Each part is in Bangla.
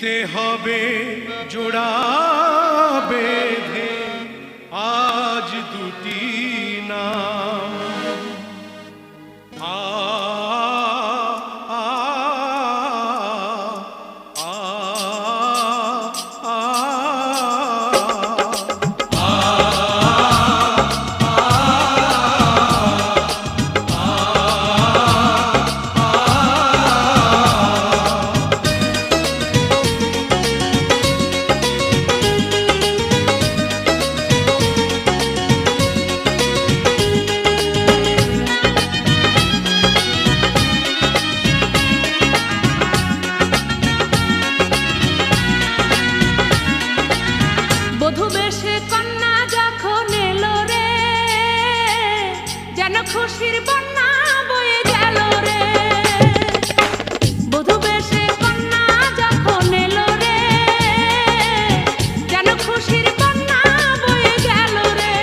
দিতে হবে জোড়া বেঁধে যেন বন্যা বয়ে গেল রে। বধূ বেশে কন্যা যখন এলো রে, যেন খুশির বন্যা বয়ে গেল রে।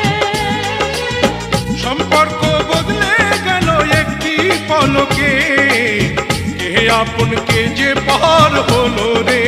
সম্পর্ক বদলে গেল একটি পলকে, কে আপন কে যে পার হলো রে?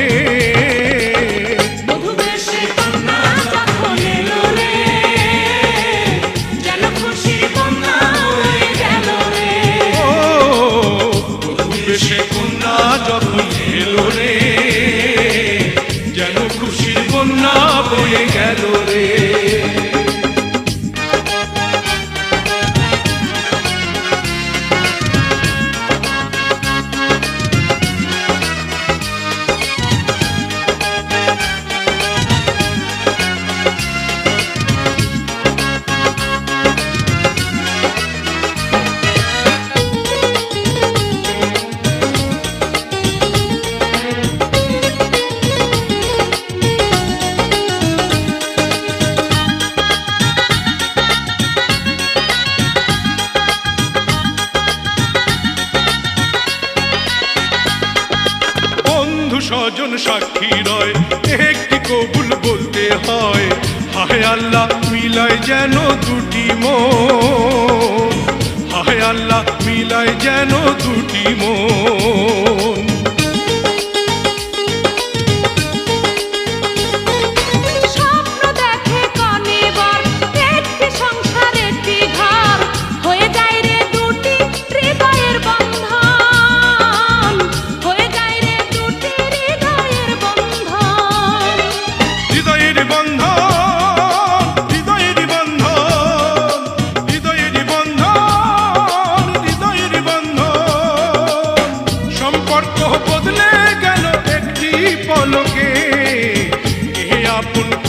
সাক্ষী রয়। একটি কবুল বলতে হয়? হায় আল্লাহ, মিলায় যেন দুটি মন। হায় আল্লাহ, মিলায় যেন দুটি মন।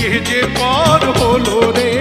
কে যে পর হলো রে।